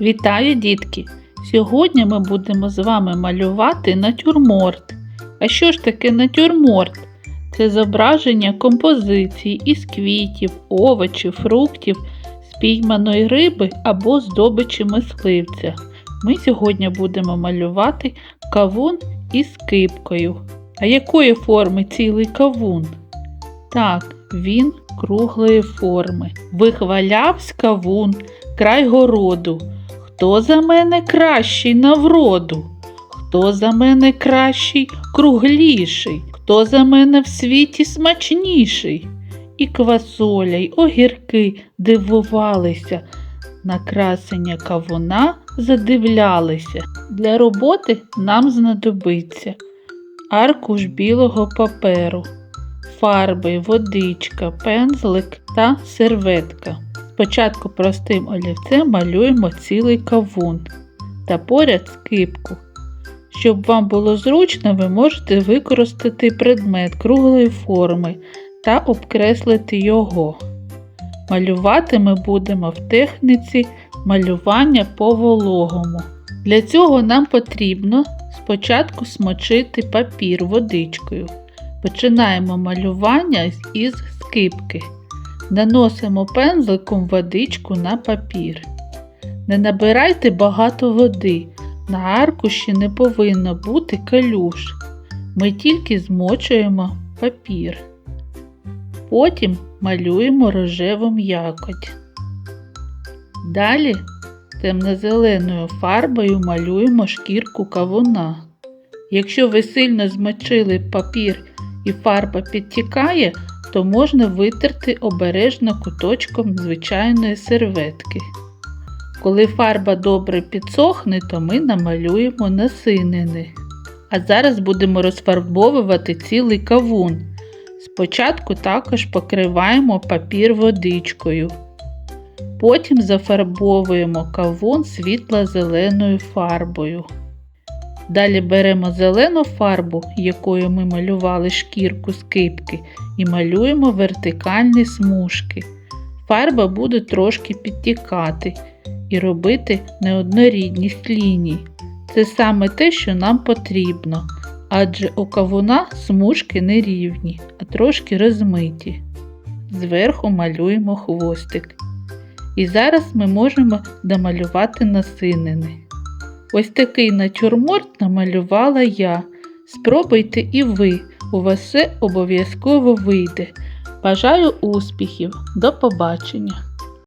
Вітаю, дітки! Сьогодні ми будемо з вами малювати натюрморт. А що ж таке натюрморт? Це зображення композиції із квітів, овочів, фруктів, спійманої риби або здобичі мисливця. Ми сьогодні будемо малювати кавун із кипкою. А якої форми цілий кавун? Так, він круглої форми. Вихвалявсь кавун, край городу. Хто за мене кращий на вроду? Хто за мене кращий, кругліший? Хто за мене в світі смачніший? І квасоля, й огірки дивувалися, на красення кавуна задивлялися. Для роботи нам знадобиться аркуш білого паперу, фарби, водичка, пензлик та серветка. Спочатку простим олівцем малюємо цілий кавун та поряд скипку. Щоб вам було зручно, ви можете використати предмет круглої форми та обкреслити його. Малювати ми будемо в техніці малювання по вологому. Для цього нам потрібно спочатку смочити папір водичкою. Починаємо малювання із скипки. Наносимо пензликом водичку на папір. Не набирайте багато води. На аркуші не повинно бути калюш. Ми тільки змочуємо папір. Потім малюємо рожеву м'якоть. Далі темно-зеленою фарбою малюємо шкірку кавуна. Якщо ви сильно змочили папір і фарба підтікає, то можна витерти обережно куточком звичайної серветки. Коли фарба добре підсохне, то ми намалюємо насинини. А зараз будемо розфарбовувати цілий кавун. Спочатку також покриваємо папір водичкою. Потім зафарбовуємо кавун світло-зеленою фарбою. Далі беремо зелену фарбу, якою ми малювали шкірку скипки, і малюємо вертикальні смужки. Фарба буде трошки підтікати і робити неоднорідність ліній. Це саме те, що нам потрібно, адже у кавуна смужки не рівні, а трошки розмиті. Зверху малюємо хвостик. І зараз ми можемо домалювати насинини. Ось такий натюрморт намалювала я. Спробуйте і ви, у вас все обов'язково вийде. Бажаю успіхів! До побачення!